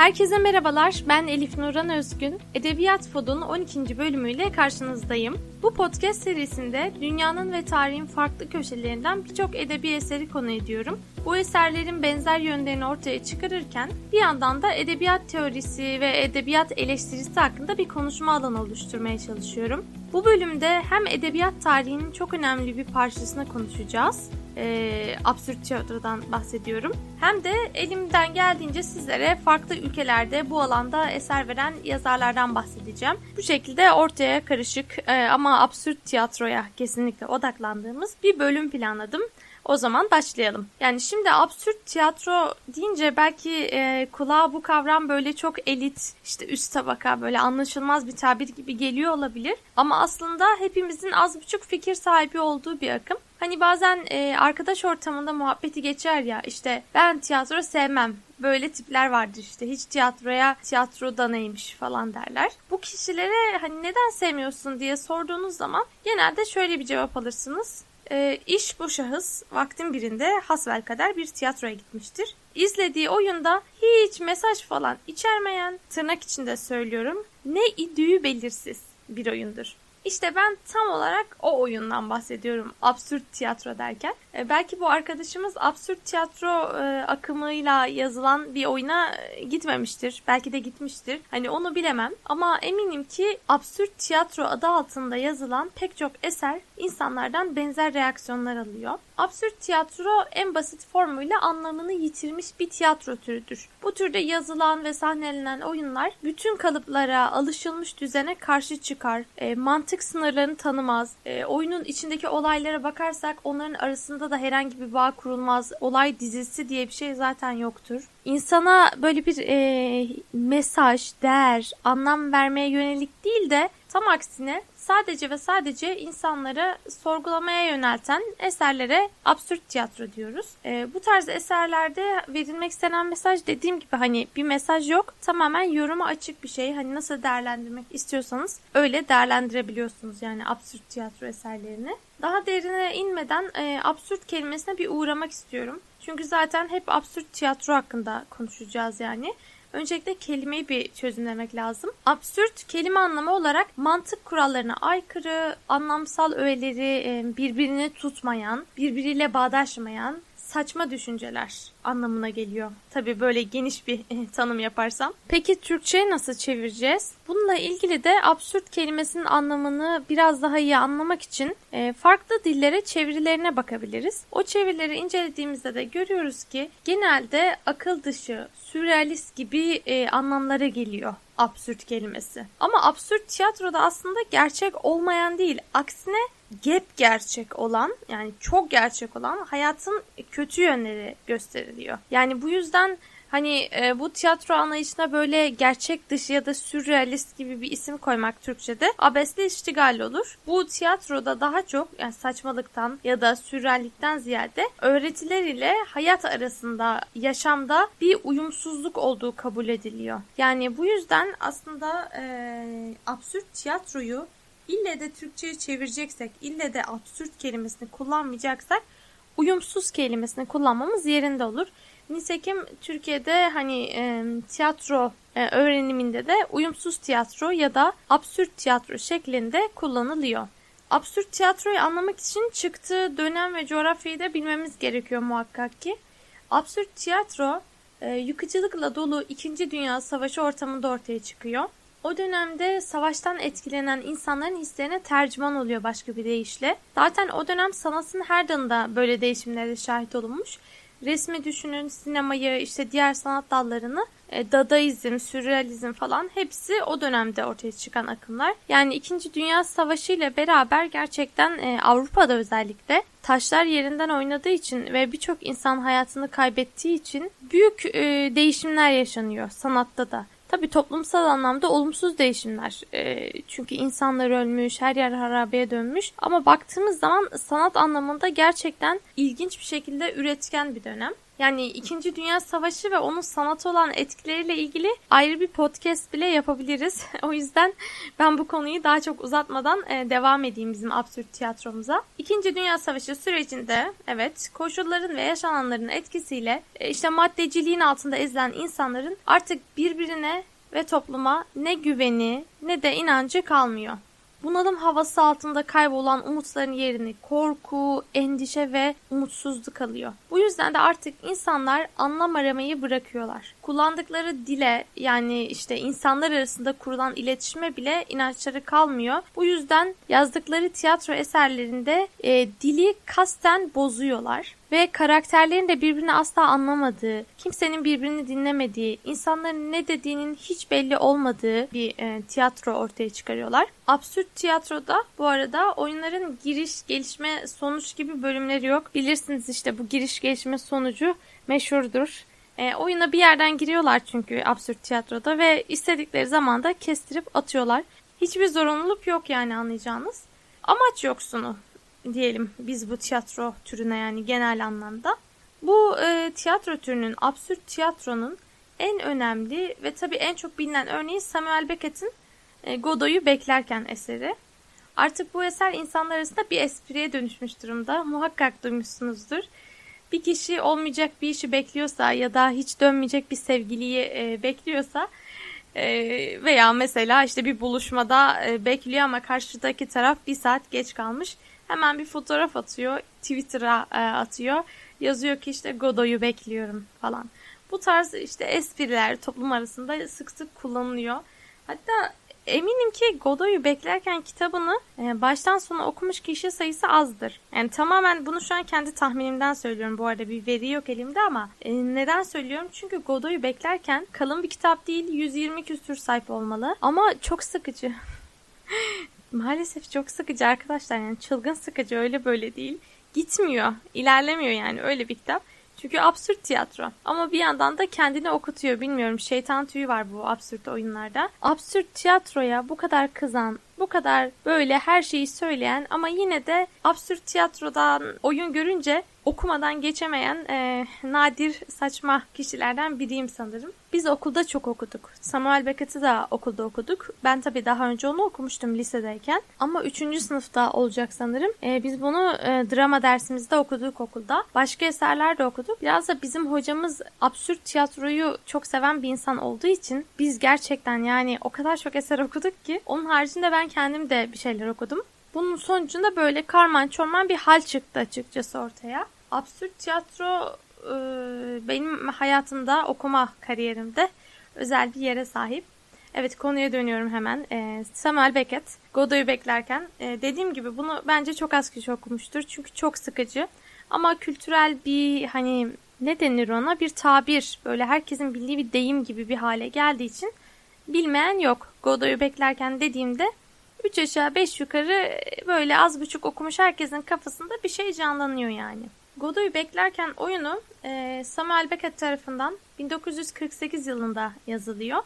Herkese merhabalar, ben Elif Nuran Özgün. Edebiyat Pod'un 12. bölümüyle karşınızdayım. Bu podcast serisinde dünyanın ve tarihin farklı köşelerinden birçok edebi eseri konu ediyorum. Bu eserlerin benzer yönlerini ortaya çıkarırken bir yandan da edebiyat teorisi ve edebiyat eleştirisi hakkında bir konuşma alanı oluşturmaya çalışıyorum. Bu bölümde hem edebiyat tarihinin çok önemli bir parçasını konuşacağız e, absürt tiyatrodan bahsediyorum. Hem de elimden geldiğince sizlere farklı ülkelerde bu alanda eser veren yazarlardan bahsedeceğim. Bu şekilde ortaya karışık e, ama absürt tiyatroya kesinlikle odaklandığımız bir bölüm planladım. O zaman başlayalım. Yani şimdi absürt tiyatro deyince belki e, kulağa bu kavram böyle çok elit, işte üst tabaka böyle anlaşılmaz bir tabir gibi geliyor olabilir. Ama aslında hepimizin az buçuk fikir sahibi olduğu bir akım. Hani bazen e, arkadaş ortamında muhabbeti geçer ya işte ben tiyatro sevmem böyle tipler vardır işte hiç tiyatroya tiyatroda neymiş falan derler. Bu kişilere hani neden sevmiyorsun diye sorduğunuz zaman genelde şöyle bir cevap alırsınız. E, iş bu şahıs vaktin birinde hasbel kadar bir tiyatroya gitmiştir. İzlediği oyunda hiç mesaj falan içermeyen tırnak içinde söylüyorum ne idüğü belirsiz bir oyundur. İşte ben tam olarak o oyundan bahsediyorum absürt tiyatro derken. E, belki bu arkadaşımız absürt tiyatro e, akımıyla yazılan bir oyuna e, gitmemiştir. Belki de gitmiştir. Hani onu bilemem. Ama eminim ki absürt tiyatro adı altında yazılan pek çok eser insanlardan benzer reaksiyonlar alıyor. Absürt tiyatro en basit formuyla anlamını yitirmiş bir tiyatro türüdür. Bu türde yazılan ve sahnelenen oyunlar bütün kalıplara, alışılmış düzene karşı çıkar. E, mantık sınırlarını tanımaz. E, oyunun içindeki olaylara bakarsak onların arasında da herhangi bir bağ kurulmaz. Olay dizisi diye bir şey zaten yoktur. İnsana böyle bir e, mesaj, değer, anlam vermeye yönelik değil de tam aksine sadece ve sadece insanları sorgulamaya yönelten eserlere absürt tiyatro diyoruz. E, bu tarz eserlerde verilmek istenen mesaj dediğim gibi hani bir mesaj yok. Tamamen yoruma açık bir şey. Hani nasıl değerlendirmek istiyorsanız öyle değerlendirebiliyorsunuz yani absürt tiyatro eserlerini. Daha derine inmeden e, absürt kelimesine bir uğramak istiyorum. Çünkü zaten hep absürt tiyatro hakkında konuşacağız yani. Öncelikle kelimeyi bir çözümlemek lazım. Absürt kelime anlamı olarak mantık kurallarına aykırı, anlamsal öğeleri birbirini tutmayan, birbiriyle bağdaşmayan, saçma düşünceler anlamına geliyor. Tabii böyle geniş bir tanım yaparsam. Peki Türkçe'ye nasıl çevireceğiz? Bununla ilgili de absürt kelimesinin anlamını biraz daha iyi anlamak için e, farklı dillere çevirilerine bakabiliriz. O çevirileri incelediğimizde de görüyoruz ki genelde akıl dışı, sürrealist gibi e, anlamlara geliyor absürt kelimesi. Ama absürt tiyatroda aslında gerçek olmayan değil. Aksine gep gerçek olan yani çok gerçek olan hayatın kötü yönleri gösteriliyor. Yani bu yüzden Hani e, bu tiyatro anlayışına böyle gerçek dışı ya da sürrealist gibi bir isim koymak Türkçe'de abesle iştigal olur. Bu tiyatroda daha çok yani saçmalıktan ya da sürreallikten ziyade öğretiler ile hayat arasında yaşamda bir uyumsuzluk olduğu kabul ediliyor. Yani bu yüzden aslında e, absürt tiyatroyu ille de Türkçe'ye çevireceksek, ille de absürt kelimesini kullanmayacaksak uyumsuz kelimesini kullanmamız yerinde olur. Nisekim Türkiye'de hani e, tiyatro e, öğreniminde de uyumsuz tiyatro ya da absürt tiyatro şeklinde kullanılıyor. Absürt tiyatroyu anlamak için çıktığı dönem ve coğrafyayı da bilmemiz gerekiyor muhakkak ki. Absürt tiyatro e, yıkıcılıkla dolu 2. Dünya Savaşı ortamında ortaya çıkıyor. O dönemde savaştan etkilenen insanların hislerine tercüman oluyor başka bir deyişle. Zaten o dönem sanatın her dalında böyle değişimlere şahit olunmuş. Resmi düşünün, sinemayı, işte diğer sanat dallarını, e, dadaizm, sürrealizm falan hepsi o dönemde ortaya çıkan akımlar. Yani 2. Dünya Savaşı ile beraber gerçekten e, Avrupa'da özellikle taşlar yerinden oynadığı için ve birçok insan hayatını kaybettiği için büyük e, değişimler yaşanıyor sanatta da. Tabi toplumsal anlamda olumsuz değişimler. E, çünkü insanlar ölmüş, her yer harabeye dönmüş. Ama baktığımız zaman sanat anlamında gerçekten ilginç bir şekilde üretken bir dönem. Yani 2. Dünya Savaşı ve onun sanata olan etkileriyle ilgili ayrı bir podcast bile yapabiliriz. o yüzden ben bu konuyu daha çok uzatmadan e, devam edeyim bizim absürt tiyatromuza. 2. Dünya Savaşı sürecinde evet koşulların ve yaşananların etkisiyle e, işte maddeciliğin altında ezilen insanların artık birbirine ve topluma ne güveni ne de inancı kalmıyor. Bunalım havası altında kaybolan umutların yerini korku, endişe ve umutsuzluk alıyor. Bu yüzden de artık insanlar anlam aramayı bırakıyorlar. Kullandıkları dile yani işte insanlar arasında kurulan iletişime bile inançları kalmıyor. Bu yüzden yazdıkları tiyatro eserlerinde e, dili kasten bozuyorlar ve karakterlerin de birbirini asla anlamadığı, kimsenin birbirini dinlemediği, insanların ne dediğinin hiç belli olmadığı bir e, tiyatro ortaya çıkarıyorlar. Absürt tiyatroda bu arada oyunların giriş, gelişme, sonuç gibi bölümleri yok. Bilirsiniz işte bu giriş, gelişme, sonucu meşhurdur. E, oyuna bir yerden giriyorlar çünkü absürt tiyatroda ve istedikleri zaman da kestirip atıyorlar. Hiçbir zorunluluk yok yani anlayacağınız. Amaç yoksunu diyelim biz bu tiyatro türüne yani genel anlamda. Bu e, tiyatro türünün, absürt tiyatronun en önemli ve tabii en çok bilinen örneği Samuel Beckett'in e, Godot'u beklerken eseri. Artık bu eser insanlar arasında bir espriye dönüşmüş durumda. Muhakkak duymuşsunuzdur. Bir kişi olmayacak bir işi bekliyorsa ya da hiç dönmeyecek bir sevgiliyi e, bekliyorsa e, veya mesela işte bir buluşmada e, bekliyor ama karşıdaki taraf bir saat geç kalmış Hemen bir fotoğraf atıyor. Twitter'a e, atıyor. Yazıyor ki işte Godot'u bekliyorum falan. Bu tarz işte espriler toplum arasında sık sık kullanılıyor. Hatta eminim ki Godot'u beklerken kitabını e, baştan sona okumuş kişi sayısı azdır. Yani tamamen bunu şu an kendi tahminimden söylüyorum. Bu arada bir veri yok elimde ama e, neden söylüyorum? Çünkü Godot'u beklerken kalın bir kitap değil 120 küsür sayfa olmalı. Ama çok sıkıcı. Maalesef çok sıkıcı arkadaşlar yani çılgın sıkıcı öyle böyle değil. Gitmiyor, ilerlemiyor yani öyle bir kitap. Çünkü absürt tiyatro. Ama bir yandan da kendini okutuyor. Bilmiyorum şeytan tüyü var bu absürt oyunlarda. Absürt tiyatroya bu kadar kızan, bu kadar böyle her şeyi söyleyen ama yine de absürt tiyatrodan oyun görünce okumadan geçemeyen e, nadir saçma kişilerden biriyim sanırım. Biz okulda çok okuduk. Samuel Beckett'i de okulda okuduk. Ben tabii daha önce onu okumuştum lisedeyken. Ama 3. sınıfta olacak sanırım. E, biz bunu e, drama dersimizde okuduk okulda. Başka eserler de okuduk. Biraz da bizim hocamız absürt tiyatroyu çok seven bir insan olduğu için biz gerçekten yani o kadar çok eser okuduk ki onun haricinde ben kendim de bir şeyler okudum. Bunun sonucunda böyle karman çorman bir hal çıktı açıkçası ortaya. Absürt tiyatro e, benim hayatımda okuma kariyerimde özel bir yere sahip. Evet konuya dönüyorum hemen. E, Samuel Beckett, Godot'u beklerken e, dediğim gibi bunu bence çok az kişi okumuştur. Çünkü çok sıkıcı. Ama kültürel bir hani ne denir ona bir tabir böyle herkesin bildiği bir deyim gibi bir hale geldiği için bilmeyen yok. Godot'u beklerken dediğimde 3 aşağı 5 yukarı böyle az buçuk okumuş herkesin kafasında bir şey canlanıyor yani. Godot'u beklerken oyunu e, Samuel Beckett tarafından 1948 yılında yazılıyor.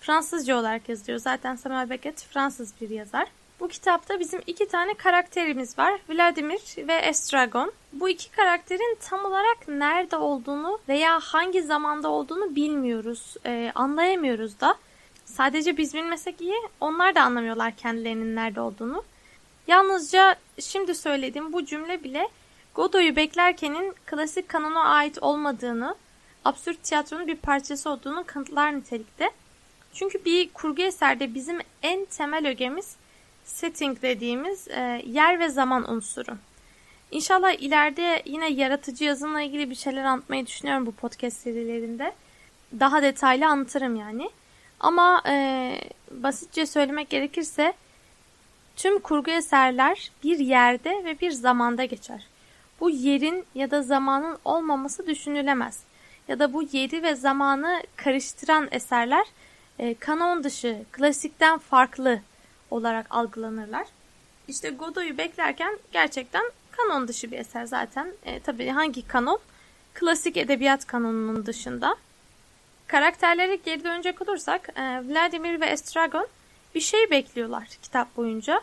Fransızca olarak yazılıyor. Zaten Samuel Beckett Fransız bir yazar. Bu kitapta bizim iki tane karakterimiz var. Vladimir ve Estragon. Bu iki karakterin tam olarak nerede olduğunu veya hangi zamanda olduğunu bilmiyoruz. E, anlayamıyoruz da. Sadece biz bilmesek iyi, onlar da anlamıyorlar kendilerinin nerede olduğunu. Yalnızca şimdi söylediğim bu cümle bile Godot'u beklerkenin klasik kanona ait olmadığını, absürt tiyatronun bir parçası olduğunu kanıtlar nitelikte. Çünkü bir kurgu eserde bizim en temel ögemiz setting dediğimiz e, yer ve zaman unsuru. İnşallah ileride yine yaratıcı yazımla ilgili bir şeyler anlatmayı düşünüyorum bu podcast serilerinde. Daha detaylı anlatırım yani. Ama e, basitçe söylemek gerekirse tüm kurgu eserler bir yerde ve bir zamanda geçer. Bu yerin ya da zamanın olmaması düşünülemez. Ya da bu yeri ve zamanı karıştıran eserler e, kanon dışı, klasikten farklı olarak algılanırlar. İşte Godot'u beklerken gerçekten kanon dışı bir eser zaten. E, tabii hangi kanon? Klasik edebiyat kanonunun dışında. Karakterlere geri dönecek olursak e, Vladimir ve Estragon bir şey bekliyorlar kitap boyunca.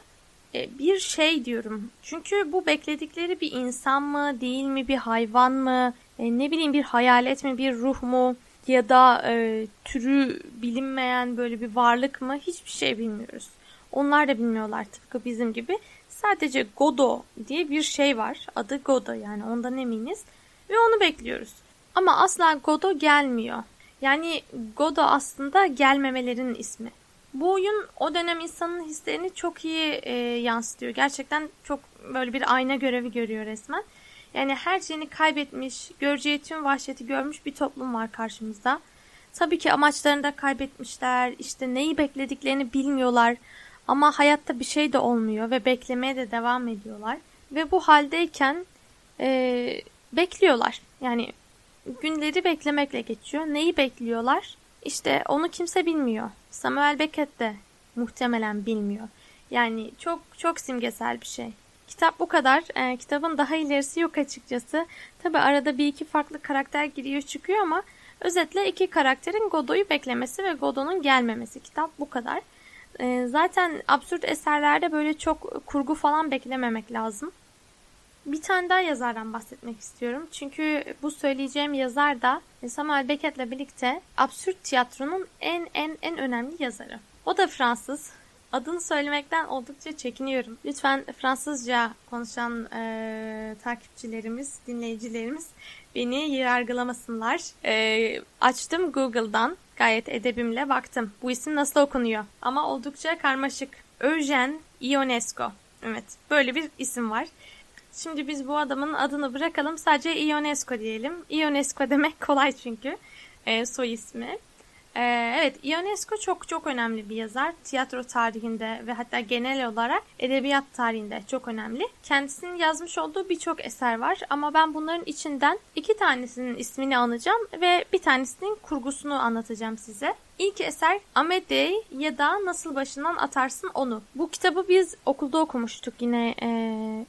E, bir şey diyorum. Çünkü bu bekledikleri bir insan mı, değil mi, bir hayvan mı, e, ne bileyim bir hayalet mi bir ruh mu ya da e, türü bilinmeyen böyle bir varlık mı hiçbir şey bilmiyoruz. Onlar da bilmiyorlar tıpkı bizim gibi. Sadece Godo diye bir şey var. Adı Godo yani ondan eminiz. Ve onu bekliyoruz. Ama asla Godo gelmiyor. Yani Godo aslında gelmemelerin ismi. Bu oyun o dönem insanın hislerini çok iyi e, yansıtıyor. Gerçekten çok böyle bir ayna görevi görüyor resmen. Yani her şeyini kaybetmiş, göreceği tüm vahşeti görmüş bir toplum var karşımızda. Tabii ki amaçlarını da kaybetmişler, işte neyi beklediklerini bilmiyorlar. Ama hayatta bir şey de olmuyor ve beklemeye de devam ediyorlar. Ve bu haldeyken e, bekliyorlar. Yani günleri beklemekle geçiyor. Neyi bekliyorlar? İşte onu kimse bilmiyor. Samuel Beckett de muhtemelen bilmiyor. Yani çok çok simgesel bir şey. Kitap bu kadar. E, kitabın daha ilerisi yok açıkçası. Tabi arada bir iki farklı karakter giriyor çıkıyor ama özetle iki karakterin Godot'u beklemesi ve Godot'un gelmemesi. Kitap bu kadar. E, zaten absürt eserlerde böyle çok kurgu falan beklememek lazım. Bir tane daha yazardan bahsetmek istiyorum. Çünkü bu söyleyeceğim yazar da Samuel Beckett'le birlikte absürt tiyatronun en en en önemli yazarı. O da Fransız. Adını söylemekten oldukça çekiniyorum. Lütfen Fransızca konuşan e, takipçilerimiz, dinleyicilerimiz beni yargılamasınlar. E, açtım Google'dan gayet edebimle baktım. Bu isim nasıl okunuyor? Ama oldukça karmaşık. Eugène Ionesco. Evet, böyle bir isim var. Şimdi biz bu adamın adını bırakalım. Sadece Ionesco diyelim. Ionesco demek kolay çünkü. E, soy ismi. Ee, evet, Ionesco çok çok önemli bir yazar. Tiyatro tarihinde ve hatta genel olarak edebiyat tarihinde çok önemli. Kendisinin yazmış olduğu birçok eser var ama ben bunların içinden iki tanesinin ismini anacağım ve bir tanesinin kurgusunu anlatacağım size. İlk eser Amedei ya da Nasıl Başından Atarsın Onu. Bu kitabı biz okulda okumuştuk yine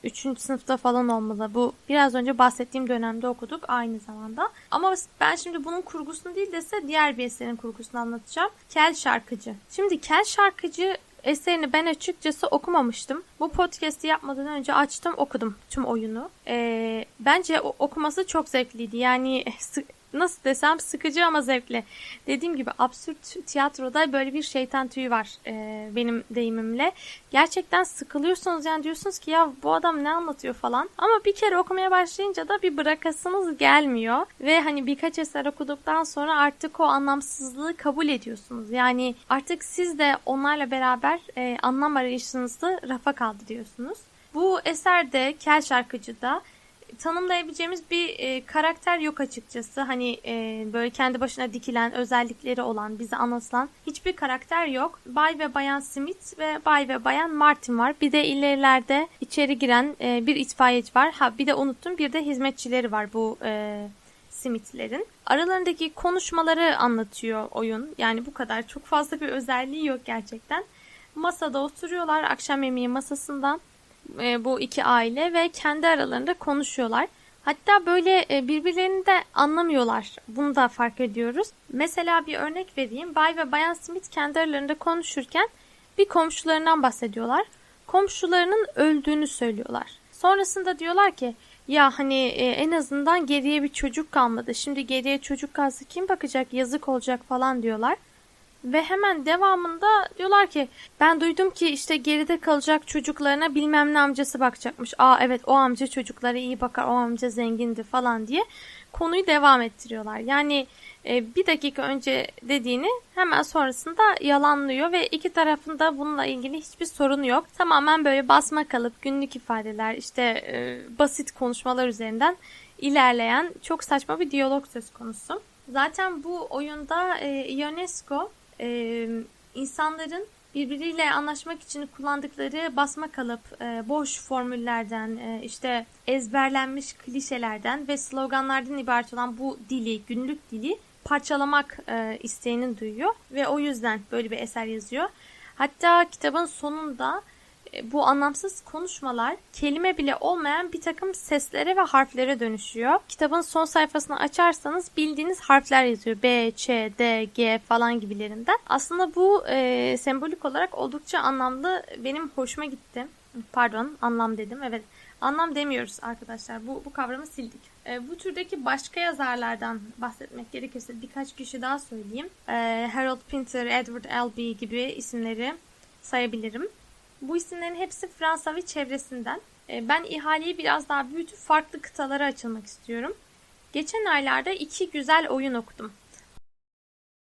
3. E, sınıfta falan olmalı. Bu biraz önce bahsettiğim dönemde okuduk aynı zamanda. Ama ben şimdi bunun kurgusunu değil de size diğer bir eserin kurgusunu anlatacağım. Kel Şarkıcı. Şimdi Kel Şarkıcı eserini ben açıkçası okumamıştım. Bu podcast'i yapmadan önce açtım okudum tüm oyunu. Ee, bence okuması çok zevkliydi. Yani nasıl desem sıkıcı ama zevkli. Dediğim gibi absürt tiyatroda böyle bir şeytan tüyü var e, benim deyimimle. Gerçekten sıkılıyorsunuz yani diyorsunuz ki ya bu adam ne anlatıyor falan. Ama bir kere okumaya başlayınca da bir bırakasınız gelmiyor. Ve hani birkaç eser okuduktan sonra artık o anlamsızlığı kabul ediyorsunuz. Yani artık siz de onlarla beraber e, anlam arayışınızı rafa kaldırıyorsunuz. Bu eserde Kel Şarkıcı'da tanımlayabileceğimiz bir e, karakter yok açıkçası. Hani e, böyle kendi başına dikilen özellikleri olan, bize anlatılan hiçbir karakter yok. Bay ve Bayan Smith ve Bay ve Bayan Martin var. Bir de ilerilerde içeri giren e, bir itfaiyeci var. Ha bir de unuttum bir de hizmetçileri var bu e, Smith'lerin. Aralarındaki konuşmaları anlatıyor oyun. Yani bu kadar çok fazla bir özelliği yok gerçekten. Masada oturuyorlar akşam yemeği masasından e, bu iki aile ve kendi aralarında konuşuyorlar. Hatta böyle e, birbirlerini de anlamıyorlar. Bunu da fark ediyoruz. Mesela bir örnek vereyim. Bay ve Bayan Smith kendi aralarında konuşurken bir komşularından bahsediyorlar. Komşularının öldüğünü söylüyorlar. Sonrasında diyorlar ki ya hani e, en azından geriye bir çocuk kalmadı. Şimdi geriye çocuk kalsa kim bakacak yazık olacak falan diyorlar. Ve hemen devamında diyorlar ki ben duydum ki işte geride kalacak çocuklarına bilmem ne amcası bakacakmış. Aa evet o amca çocuklara iyi bakar o amca zengindi falan diye konuyu devam ettiriyorlar. Yani e, bir dakika önce dediğini hemen sonrasında yalanlıyor ve iki tarafında bununla ilgili hiçbir sorun yok. Tamamen böyle basma kalıp günlük ifadeler işte e, basit konuşmalar üzerinden ilerleyen çok saçma bir diyalog söz konusu. Zaten bu oyunda e, UNESCO e, insanların birbiriyle anlaşmak için kullandıkları basma kalıp, e, boş formüllerden, e, işte ezberlenmiş klişelerden ve sloganlardan ibaret olan bu dili, günlük dili parçalamak e, isteğini duyuyor ve o yüzden böyle bir eser yazıyor. Hatta kitabın sonunda bu anlamsız konuşmalar kelime bile olmayan bir takım seslere ve harflere dönüşüyor. Kitabın son sayfasını açarsanız bildiğiniz harfler yazıyor. B, Ç, D, G falan gibilerinden. Aslında bu e, sembolik olarak oldukça anlamlı. Benim hoşuma gitti. Pardon anlam dedim. Evet anlam demiyoruz arkadaşlar. Bu, bu kavramı sildik. E, bu türdeki başka yazarlardan bahsetmek gerekirse birkaç kişi daha söyleyeyim. E, Harold Pinter, Edward Albee gibi isimleri sayabilirim. Bu isimlerin hepsi Fransa ve çevresinden. E, ben ihaleyi biraz daha büyütüp farklı kıtalara açılmak istiyorum. Geçen aylarda iki güzel oyun okudum.